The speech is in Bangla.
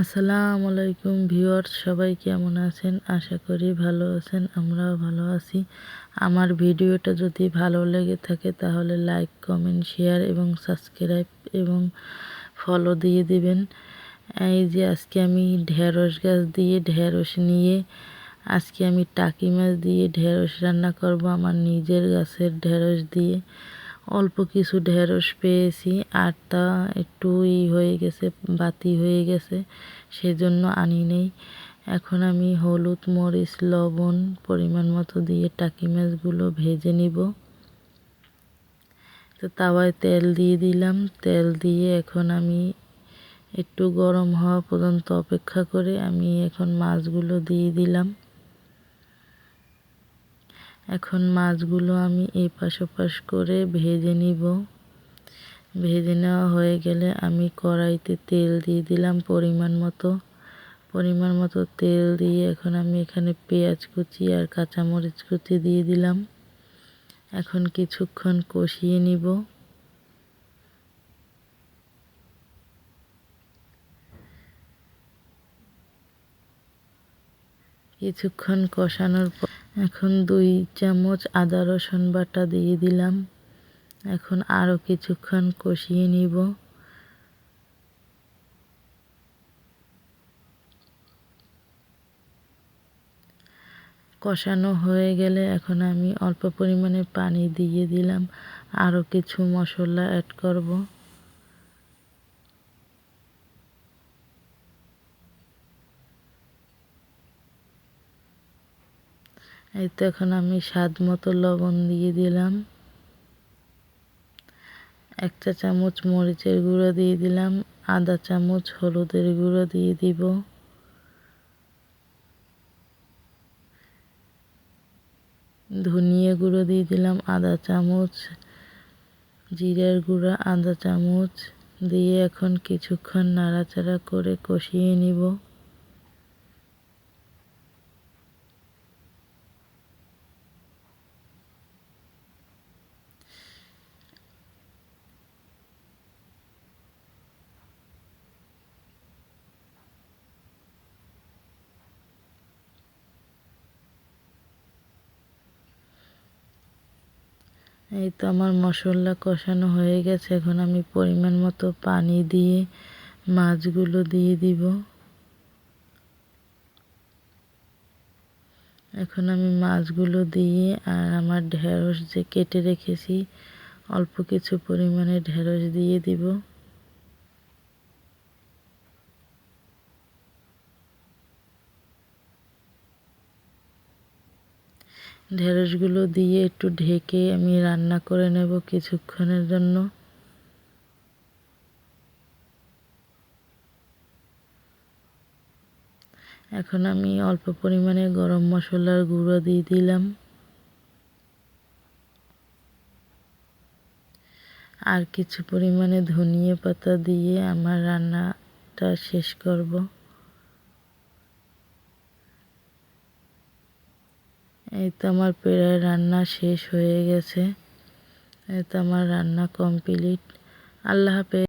আসসালামু আলাইকুম ভিউয়ার্স, সবাই কেমন আছেন? আশা করি ভালো আছেন, আমরাও ভালো আছি। আমার ভিডিওটা যদি ভালো লেগে থাকে তাহলে লাইক, কমেন্ট, শেয়ার এবং সাবস্ক্রাইব এবং ফলো দিয়ে দিবেন। এই যে আজকে আমি ঢেঁড়স গাছ দিয়ে ঢেঁড়স নিয়ে, আজকে আমি টাকি মাছ দিয়ে ঢেঁড়স রান্না করব আমার নিজের গাছের ঢেঁড়স দিয়ে। অল্প কিছু ঢেঁড়স পেয়েছি, আর তা একটু ই হয়ে গেছে, বাতি হয়ে গেছে, সেজন্য আনি নেই। এখন আমি হলুদ, মরিচ, লবণ পরিমাণ মতো দিয়ে টাকি মাছগুলো ভেজে নিব। তো তাওয়ায় তেল দিয়ে দিলাম। তেল দিয়ে এখন আমি একটু গরম হওয়া পর্যন্ত অপেক্ষা করে আমি এখন মাছগুলো দিয়ে দিলাম। এখন মাছগুলো আমি এপাশ ওপাশ করে ভেজে নিব। ভেজে নেওয়া হয়ে গেলে আমি কড়াইতে তেল দিয়ে দিলাম পরিমাণ মতো। পরিমাণ মতো তেল দিয়ে এখন আমি এখানে পেঁয়াজ কুচি আর কাঁচামরিচ কুচি দিয়ে দিলাম। এখন কিছুক্ষণ কষিয়ে নিব। কিছুক্ষণ কষানোর পর এখন দুই চামচ আদা, রসুন বাটা দিয়ে দিলাম। এখন আরও কিছুক্ষণ কষিয়ে নিব। কষানো হয়ে গেলে এখন আমি অল্প পরিমাণে পানি দিয়ে দিলাম। আরও কিছু মশলা অ্যাড করব। এই তো এখন আমি স্বাদ মতো লবণ দিয়ে দিলাম। একটা চামচ মরিচের গুঁড়ো দিয়ে দিলাম। আধা চামচ হলুদের গুঁড়ো দিয়ে দিব। ধনিয়া গুঁড়ো দিয়ে দিলাম আধা চামচ। জিরার গুঁড়ো আধা চামচ। দিয়ে এখন কিছুক্ষণ নাড়াচাড়া করে কষিয়ে নিব। এই তো আমার মশলা কষানো হয়ে গেছে। এখন আমি পরিমাণ মতো পানি দিয়ে মাছগুলো দিয়ে দিব। এখন আমি মাছগুলো দিয়ে আর আমার ঢেঁড়স যে কেটে রেখেছি, অল্প কিছু পরিমাণে ঢেঁড়স দিয়ে দিব। ঢেঁড়সগুলো দিয়ে একটু ঢেকে আমি রান্না করে নেব কিছুক্ষণের জন্য। এখন আমি অল্প পরিমাণে গরম মশলার গুঁড়ো দিয়ে দিলাম। আর কিছু পরিমাণে ধনিয়া পাতা দিয়ে আমার রান্নাটা শেষ করব। এই তো আমার প্রায় রান্না শেষ হয়ে গেছে। এই তো আমার রান্না কমপ্লিট আল্লাহ হাফেজ।